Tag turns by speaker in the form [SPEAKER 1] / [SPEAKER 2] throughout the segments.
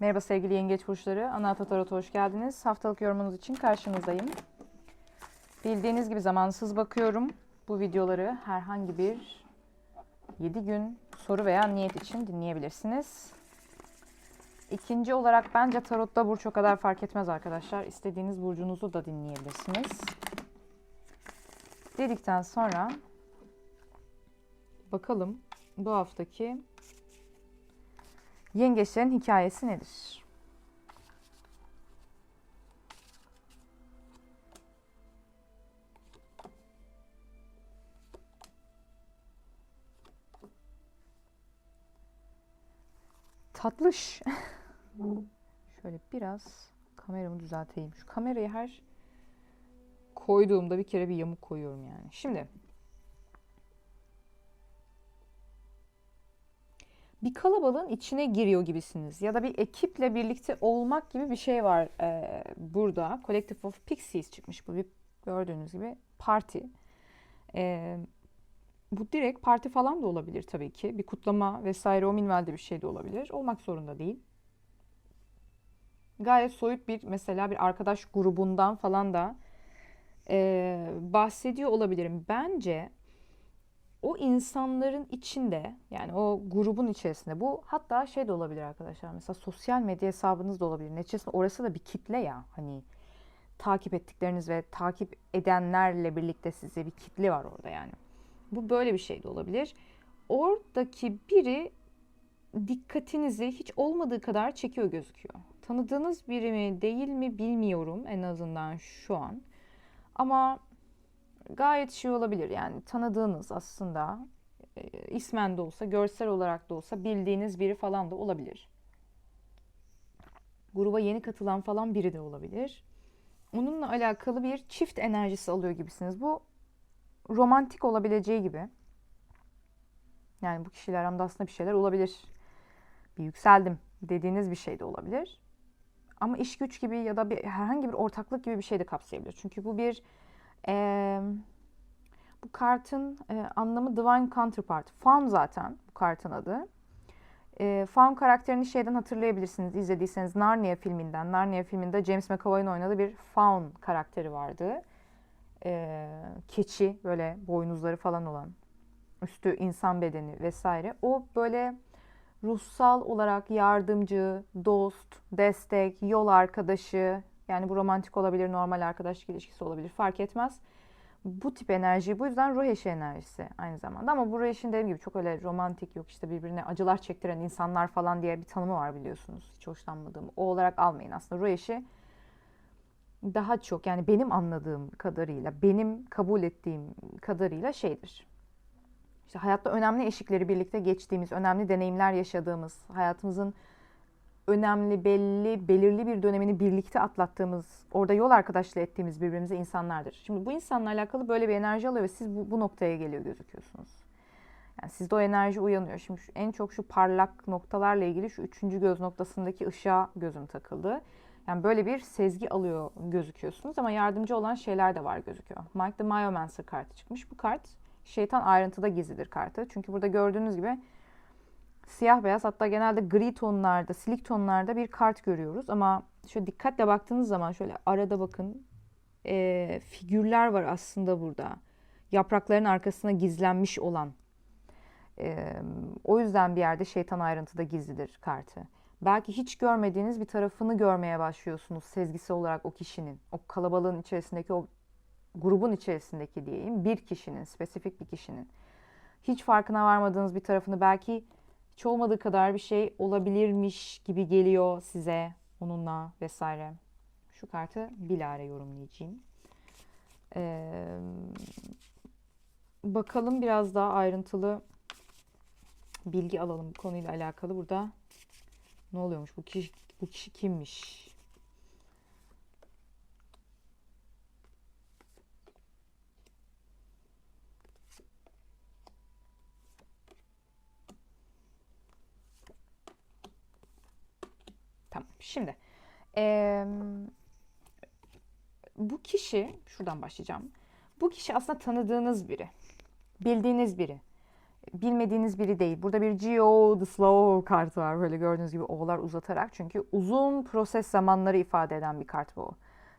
[SPEAKER 1] Merhaba sevgili yengeç burçları. Anahtar Tarot'a hoş geldiniz. Haftalık yorumunuz için karşınızdayım. Bildiğiniz gibi zamansız bakıyorum. Bu videoları herhangi bir 7 gün soru veya niyet için dinleyebilirsiniz. İkinci olarak bence tarotta burç o kadar fark etmez arkadaşlar. İstediğiniz burcunuzu da dinleyebilirsiniz. Dedikten sonra bakalım bu haftaki yengeçlerin hikayesi nedir? Tatlış. Şöyle biraz kameramı düzelteyim. Şu kamerayı her koyduğumda bir kere bir yamuk koyuyorum yani. Şimdi bir kalabalığın içine giriyor gibisiniz ya da bir ekiple birlikte olmak gibi bir şey var ee, burada. Collective of Pixies çıkmış bu bir gördüğünüz gibi parti. Ee, bu direkt parti falan da olabilir tabii ki. Bir kutlama vesaire o minvalde bir şey de olabilir. Olmak zorunda değil. Gayet soyut bir mesela bir arkadaş grubundan falan da e, bahsediyor olabilirim. Bence o insanların içinde yani o grubun içerisinde bu hatta şey de olabilir arkadaşlar mesela sosyal medya hesabınız da olabilir. Neticesinde orası da bir kitle ya hani takip ettikleriniz ve takip edenlerle birlikte size bir kitle var orada yani. Bu böyle bir şey de olabilir. Oradaki biri dikkatinizi hiç olmadığı kadar çekiyor gözüküyor. Tanıdığınız biri mi değil mi bilmiyorum en azından şu an. Ama gayet şey olabilir yani tanıdığınız aslında e, ismen de olsa görsel olarak da olsa bildiğiniz biri falan da olabilir. Gruba yeni katılan falan biri de olabilir. Onunla alakalı bir çift enerjisi alıyor gibisiniz. Bu romantik olabileceği gibi. Yani bu kişiler aramda aslında bir şeyler olabilir. Bir yükseldim dediğiniz bir şey de olabilir. Ama iş güç gibi ya da bir herhangi bir ortaklık gibi bir şey de kapsayabilir. Çünkü bu bir e, bu kartın e, anlamı Divine Counterpart. Faun zaten bu kartın adı. E, Faun karakterini şeyden hatırlayabilirsiniz izlediyseniz Narnia filminden. Narnia filminde James McAvoy'un oynadığı bir Faun karakteri vardı. E, keçi böyle boynuzları falan olan üstü insan bedeni vesaire. O böyle ruhsal olarak yardımcı, dost, destek, yol arkadaşı yani bu romantik olabilir, normal arkadaşlık ilişkisi olabilir fark etmez. Bu tip enerji bu yüzden ruh eşi enerjisi aynı zamanda ama bu ruh eşin dediğim gibi çok öyle romantik yok işte birbirine acılar çektiren insanlar falan diye bir tanımı var biliyorsunuz. Hiç hoşlanmadığım. O olarak almayın aslında ruh eşi daha çok yani benim anladığım kadarıyla, benim kabul ettiğim kadarıyla şeydir işte hayatta önemli eşikleri birlikte geçtiğimiz, önemli deneyimler yaşadığımız, hayatımızın önemli, belli, belirli bir dönemini birlikte atlattığımız, orada yol arkadaşlığı ettiğimiz birbirimize insanlardır. Şimdi bu insanla alakalı böyle bir enerji alıyor ve siz bu, bu noktaya geliyor gözüküyorsunuz. Yani sizde o enerji uyanıyor. Şimdi şu, en çok şu parlak noktalarla ilgili şu üçüncü göz noktasındaki ışığa gözüm takıldı. Yani böyle bir sezgi alıyor gözüküyorsunuz ama yardımcı olan şeyler de var gözüküyor. Mike the Myomancer kartı çıkmış. Bu kart şeytan ayrıntıda gizlidir kartı. Çünkü burada gördüğünüz gibi siyah beyaz hatta genelde gri tonlarda, silik tonlarda bir kart görüyoruz. Ama şöyle dikkatle baktığınız zaman şöyle arada bakın e, figürler var aslında burada. Yaprakların arkasına gizlenmiş olan. E, o yüzden bir yerde şeytan ayrıntıda gizlidir kartı. Belki hiç görmediğiniz bir tarafını görmeye başlıyorsunuz sezgisi olarak o kişinin. O kalabalığın içerisindeki o grubun içerisindeki diyeyim bir kişinin, spesifik bir kişinin hiç farkına varmadığınız bir tarafını belki hiç olmadığı kadar bir şey olabilirmiş gibi geliyor size onunla vesaire. Şu kartı bilare yorumlayacağım. Ee, bakalım biraz daha ayrıntılı bilgi alalım bu konuyla alakalı. Burada ne oluyormuş? Bu kişi bu kişi kimmiş? Şimdi eee, bu kişi şuradan başlayacağım. Bu kişi aslında tanıdığınız biri. Bildiğiniz biri. bilmediğiniz biri değil. Burada bir Geo the Slow kartı var. Böyle gördüğünüz gibi oğlar uzatarak. Çünkü uzun proses zamanları ifade eden bir kart bu.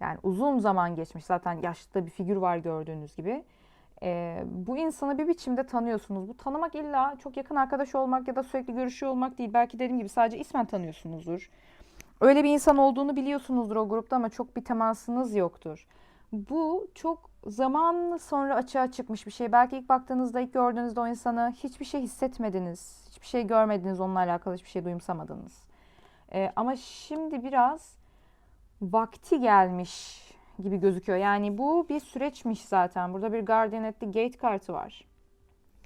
[SPEAKER 1] Yani uzun zaman geçmiş. Zaten yaşlı bir figür var gördüğünüz gibi. Ee, bu insanı bir biçimde tanıyorsunuz. Bu tanımak illa çok yakın arkadaş olmak ya da sürekli görüşüyor olmak değil. Belki dediğim gibi sadece ismen tanıyorsunuzdur. Öyle bir insan olduğunu biliyorsunuzdur o grupta ama çok bir temasınız yoktur. Bu çok zaman sonra açığa çıkmış bir şey. Belki ilk baktığınızda, ilk gördüğünüzde o insanı hiçbir şey hissetmediniz. Hiçbir şey görmediniz, onunla alakalı hiçbir şey duyumsamadınız. Ee, ama şimdi biraz vakti gelmiş gibi gözüküyor. Yani bu bir süreçmiş zaten. Burada bir Guardian at the Gate kartı var.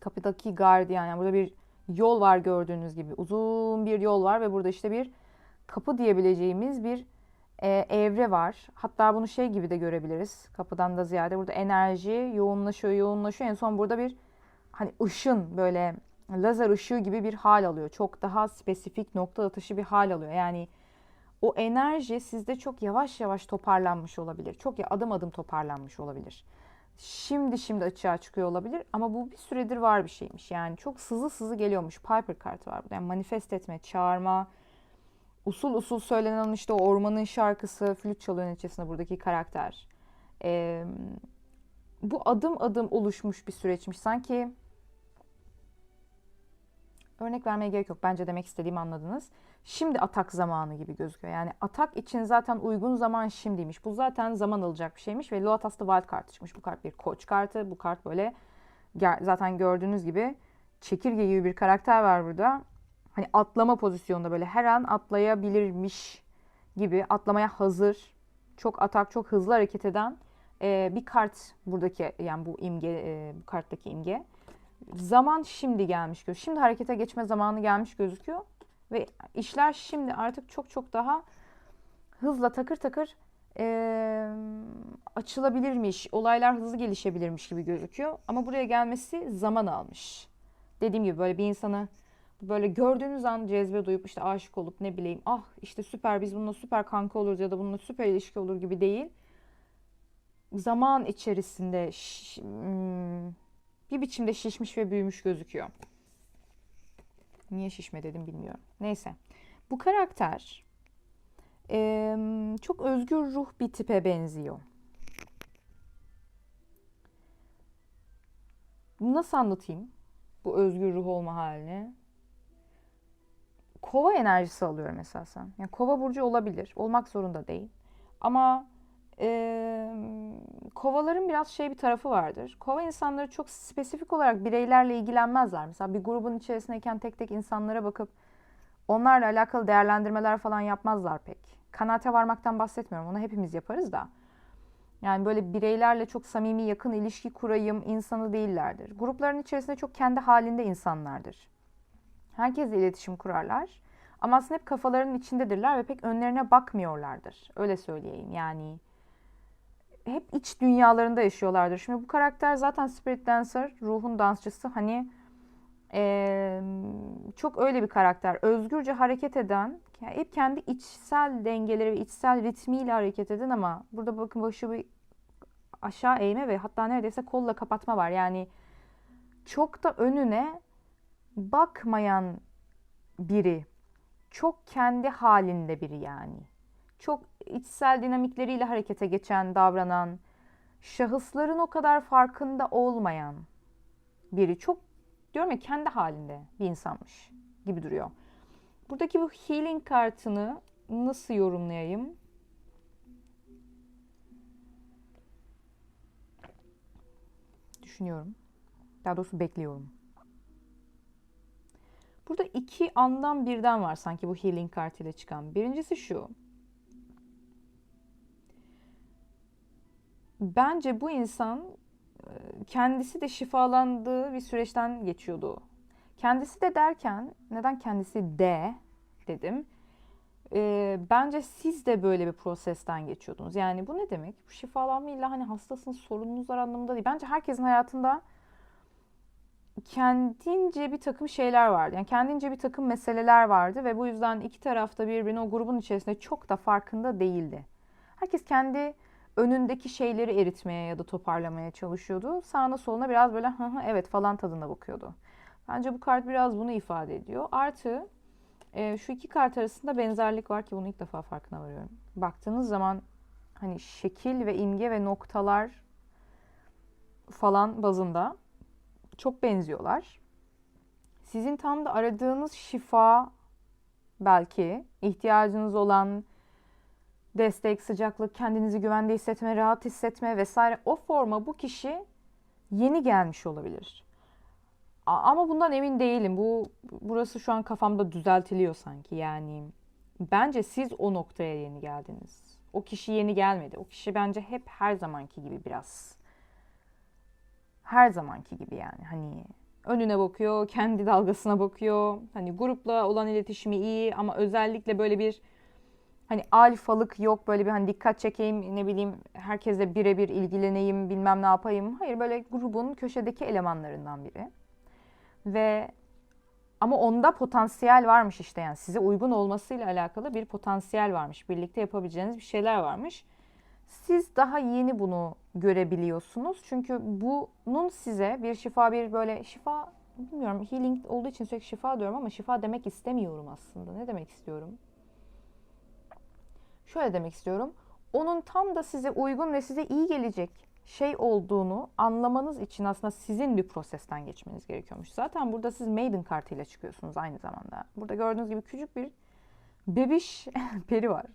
[SPEAKER 1] Kapıdaki Guardian yani burada bir yol var gördüğünüz gibi. Uzun bir yol var ve burada işte bir kapı diyebileceğimiz bir e, evre var. Hatta bunu şey gibi de görebiliriz. Kapıdan da ziyade burada enerji yoğunlaşıyor, yoğunlaşıyor. En son burada bir hani ışın böyle lazer ışığı gibi bir hal alıyor. Çok daha spesifik nokta atışı bir hal alıyor. Yani o enerji sizde çok yavaş yavaş toparlanmış olabilir. Çok ya adım adım toparlanmış olabilir. Şimdi şimdi açığa çıkıyor olabilir ama bu bir süredir var bir şeymiş. Yani çok sızı sızı geliyormuş. Piper kartı var burada. Yani manifest etme, çağırma, usul usul söylenen işte o ormanın şarkısı, flüt çalıyor neticesinde buradaki karakter. Ee, bu adım adım oluşmuş bir süreçmiş. Sanki örnek vermeye gerek yok. Bence demek istediğimi anladınız. Şimdi atak zamanı gibi gözüküyor. Yani atak için zaten uygun zaman şimdiymiş. Bu zaten zaman alacak bir şeymiş ve Lotus da Wild kart çıkmış. Bu kart bir koç kartı. Bu kart böyle zaten gördüğünüz gibi çekirge gibi bir karakter var burada. Hani atlama pozisyonda böyle her an atlayabilirmiş gibi atlamaya hazır. Çok atak, çok hızlı hareket eden e, bir kart buradaki yani bu imge, e, bu karttaki imge. Zaman şimdi gelmiş gözüküyor. Şimdi harekete geçme zamanı gelmiş gözüküyor. Ve işler şimdi artık çok çok daha hızla takır takır e, açılabilirmiş, olaylar hızlı gelişebilirmiş gibi gözüküyor. Ama buraya gelmesi zaman almış. Dediğim gibi böyle bir insanı böyle gördüğünüz an cezbe duyup işte aşık olup ne bileyim ah işte süper biz bununla süper kanka oluruz ya da bununla süper ilişki olur gibi değil. Zaman içerisinde hmm, bir biçimde şişmiş ve büyümüş gözüküyor. Niye şişme dedim bilmiyorum. Neyse. Bu karakter e, çok özgür ruh bir tipe benziyor. Nasıl anlatayım bu özgür ruh olma halini? Kova enerjisi alıyorum esasen. Yani kova burcu olabilir. Olmak zorunda değil. Ama e, kovaların biraz şey bir tarafı vardır. Kova insanları çok spesifik olarak bireylerle ilgilenmezler. Mesela bir grubun içerisindeyken tek tek insanlara bakıp onlarla alakalı değerlendirmeler falan yapmazlar pek. Kanaate varmaktan bahsetmiyorum. Onu hepimiz yaparız da. Yani böyle bireylerle çok samimi, yakın ilişki kurayım insanı değillerdir. Grupların içerisinde çok kendi halinde insanlardır. Herkesle iletişim kurarlar. Ama aslında hep kafalarının içindedirler ve pek önlerine bakmıyorlardır. Öyle söyleyeyim. Yani hep iç dünyalarında yaşıyorlardır. Şimdi bu karakter zaten Spirit Dancer, ruhun dansçısı. Hani ee, çok öyle bir karakter. Özgürce hareket eden, hep kendi içsel dengeleri ve içsel ritmiyle hareket eden ama burada bakın başı bir aşağı eğme ve hatta neredeyse kolla kapatma var. Yani çok da önüne bakmayan biri. Çok kendi halinde biri yani. Çok içsel dinamikleriyle harekete geçen, davranan, şahısların o kadar farkında olmayan biri. Çok diyorum ya kendi halinde bir insanmış gibi duruyor. Buradaki bu healing kartını nasıl yorumlayayım? Düşünüyorum. Daha doğrusu bekliyorum. Burada iki andan birden var sanki bu healing kartıyla çıkan. Birincisi şu. Bence bu insan e, kendisi de şifalandığı bir süreçten geçiyordu. Kendisi de derken neden kendisi de dedim. E, bence siz de böyle bir prosesten geçiyordunuz. Yani bu ne demek? Bu şifalanma illa hani hastasınız sorununuz var anlamında değil. Bence herkesin hayatında kendince bir takım şeyler vardı. Yani kendince bir takım meseleler vardı ve bu yüzden iki tarafta birbirini o grubun içerisinde çok da farkında değildi. Herkes kendi önündeki şeyleri eritmeye ya da toparlamaya çalışıyordu. Sağına soluna biraz böyle hı hı evet falan tadına bakıyordu. Bence bu kart biraz bunu ifade ediyor. Artı e, şu iki kart arasında benzerlik var ki bunu ilk defa farkına varıyorum. Baktığınız zaman hani şekil ve imge ve noktalar falan bazında çok benziyorlar. Sizin tam da aradığınız şifa belki ihtiyacınız olan destek, sıcaklık, kendinizi güvende hissetme, rahat hissetme vesaire o forma bu kişi yeni gelmiş olabilir. Ama bundan emin değilim. Bu burası şu an kafamda düzeltiliyor sanki. Yani bence siz o noktaya yeni geldiniz. O kişi yeni gelmedi. O kişi bence hep her zamanki gibi biraz. Her zamanki gibi yani. Hani önüne bakıyor, kendi dalgasına bakıyor. Hani grupla olan iletişimi iyi ama özellikle böyle bir hani alfalık yok böyle bir hani dikkat çekeyim ne bileyim herkesle birebir ilgileneyim bilmem ne yapayım. Hayır böyle grubun köşedeki elemanlarından biri. Ve ama onda potansiyel varmış işte yani size uygun olmasıyla alakalı bir potansiyel varmış. Birlikte yapabileceğiniz bir şeyler varmış. Siz daha yeni bunu görebiliyorsunuz. Çünkü bunun size bir şifa bir böyle şifa bilmiyorum healing olduğu için sürekli şifa diyorum ama şifa demek istemiyorum aslında. Ne demek istiyorum? Şöyle demek istiyorum. Onun tam da size uygun ve size iyi gelecek şey olduğunu anlamanız için aslında sizin bir prosesten geçmeniz gerekiyormuş. Zaten burada siz Maiden kartıyla çıkıyorsunuz aynı zamanda. Burada gördüğünüz gibi küçük bir bebiş peri var.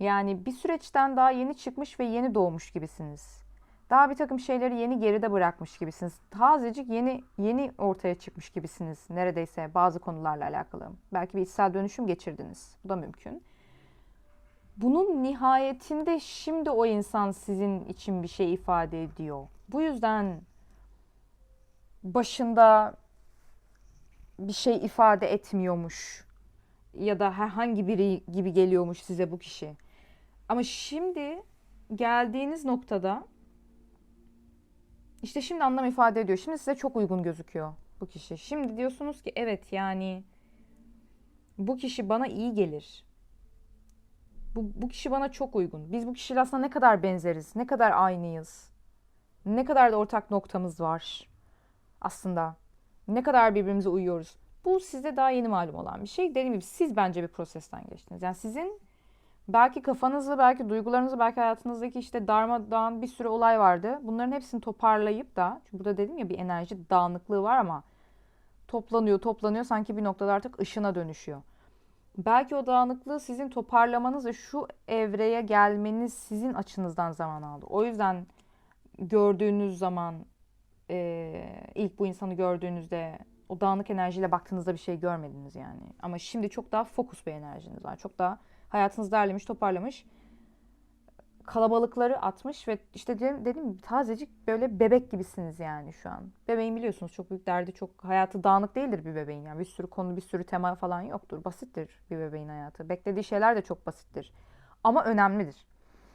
[SPEAKER 1] Yani bir süreçten daha yeni çıkmış ve yeni doğmuş gibisiniz. Daha bir takım şeyleri yeni geride bırakmış gibisiniz. Tazecik yeni yeni ortaya çıkmış gibisiniz neredeyse bazı konularla alakalı. Belki bir içsel dönüşüm geçirdiniz. Bu da mümkün. Bunun nihayetinde şimdi o insan sizin için bir şey ifade ediyor. Bu yüzden başında bir şey ifade etmiyormuş ya da herhangi biri gibi geliyormuş size bu kişi. Ama şimdi geldiğiniz noktada işte şimdi anlam ifade ediyor. Şimdi size çok uygun gözüküyor bu kişi. Şimdi diyorsunuz ki evet yani bu kişi bana iyi gelir. Bu, bu kişi bana çok uygun. Biz bu kişiyle aslında ne kadar benzeriz, ne kadar aynıyız. Ne kadar da ortak noktamız var aslında. Ne kadar birbirimize uyuyoruz. Bu size daha yeni malum olan bir şey. Dediğim gibi siz bence bir prosesten geçtiniz. Yani sizin belki kafanızı, belki duygularınızı, belki hayatınızdaki işte darmadağın bir sürü olay vardı. Bunların hepsini toparlayıp da, çünkü burada dedim ya bir enerji dağınıklığı var ama toplanıyor, toplanıyor sanki bir noktada artık ışına dönüşüyor. Belki o dağınıklığı sizin toparlamanız ve şu evreye gelmeniz sizin açınızdan zaman aldı. O yüzden gördüğünüz zaman e, ilk bu insanı gördüğünüzde o dağınık enerjiyle baktığınızda bir şey görmediniz yani. Ama şimdi çok daha fokus bir enerjiniz var. Çok daha hayatınızı derlemiş, toparlamış kalabalıkları atmış ve işte dedim, tazecik böyle bebek gibisiniz yani şu an. Bebeğin biliyorsunuz çok büyük derdi çok hayatı dağınık değildir bir bebeğin yani bir sürü konu bir sürü tema falan yoktur. Basittir bir bebeğin hayatı. Beklediği şeyler de çok basittir. Ama önemlidir.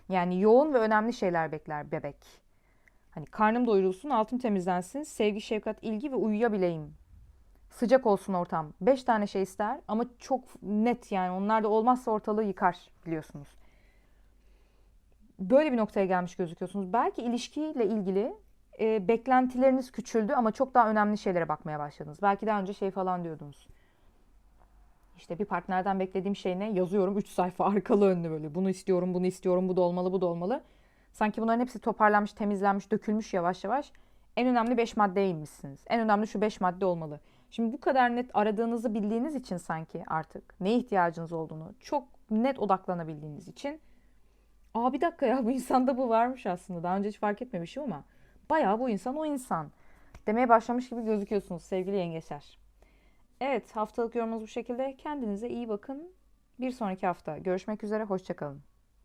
[SPEAKER 1] Yani yoğun ve önemli şeyler bekler bebek. Hani karnım doyurulsun, altım temizlensin, sevgi, şefkat, ilgi ve uyuyabileyim. Sıcak olsun ortam. Beş tane şey ister ama çok net yani onlar da olmazsa ortalığı yıkar biliyorsunuz böyle bir noktaya gelmiş gözüküyorsunuz. Belki ilişkiyle ilgili e, beklentileriniz küçüldü ama çok daha önemli şeylere bakmaya başladınız. Belki daha önce şey falan diyordunuz. İşte bir partnerden beklediğim şey ne? Yazıyorum 3 sayfa arkalı önlü böyle. Bunu istiyorum, bunu istiyorum, bu da olmalı, bu da olmalı. Sanki bunların hepsi toparlanmış, temizlenmiş, dökülmüş yavaş yavaş. En önemli 5 maddeye inmişsiniz. En önemli şu 5 madde olmalı. Şimdi bu kadar net aradığınızı bildiğiniz için sanki artık ne ihtiyacınız olduğunu çok net odaklanabildiğiniz için Aa bir dakika ya bu insanda bu varmış aslında. Daha önce hiç fark etmemişim ama bayağı bu insan o insan demeye başlamış gibi gözüküyorsunuz sevgili yengeçler. Evet haftalık yorumunuz bu şekilde. Kendinize iyi bakın. Bir sonraki hafta görüşmek üzere. Hoşçakalın.